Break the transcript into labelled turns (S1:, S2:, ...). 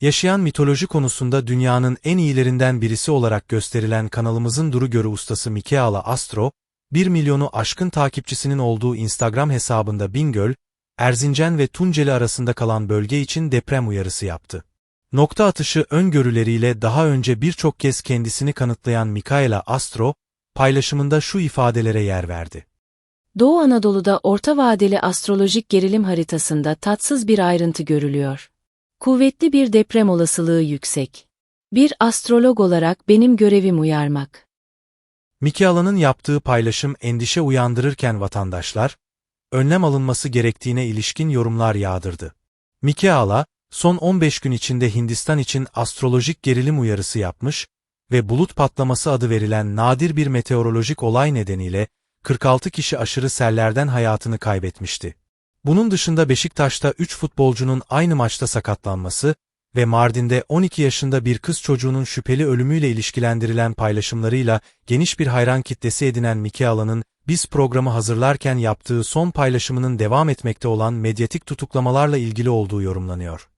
S1: Yaşayan mitoloji konusunda dünyanın en iyilerinden birisi olarak gösterilen kanalımızın duru görü ustası Mikeala Astro, 1 milyonu aşkın takipçisinin olduğu Instagram hesabında Bingöl, Erzincan ve Tunceli arasında kalan bölge için deprem uyarısı yaptı. Nokta atışı öngörüleriyle daha önce birçok kez kendisini kanıtlayan Mikaela Astro, paylaşımında şu ifadelere yer verdi.
S2: Doğu Anadolu'da orta vadeli astrolojik gerilim haritasında tatsız bir ayrıntı görülüyor. Kuvvetli bir deprem olasılığı yüksek. Bir astrolog olarak benim görevim uyarmak.
S1: Mikeala'nın yaptığı paylaşım endişe uyandırırken vatandaşlar, önlem alınması gerektiğine ilişkin yorumlar yağdırdı. Mikeala, son 15 gün içinde Hindistan için astrolojik gerilim uyarısı yapmış ve bulut patlaması adı verilen nadir bir meteorolojik olay nedeniyle 46 kişi aşırı sellerden hayatını kaybetmişti. Bunun dışında Beşiktaş'ta 3 futbolcunun aynı maçta sakatlanması ve Mardin'de 12 yaşında bir kız çocuğunun şüpheli ölümüyle ilişkilendirilen paylaşımlarıyla geniş bir hayran kitlesi edinen Mikeala'nın biz programı hazırlarken yaptığı son paylaşımının devam etmekte olan medyatik tutuklamalarla ilgili olduğu yorumlanıyor.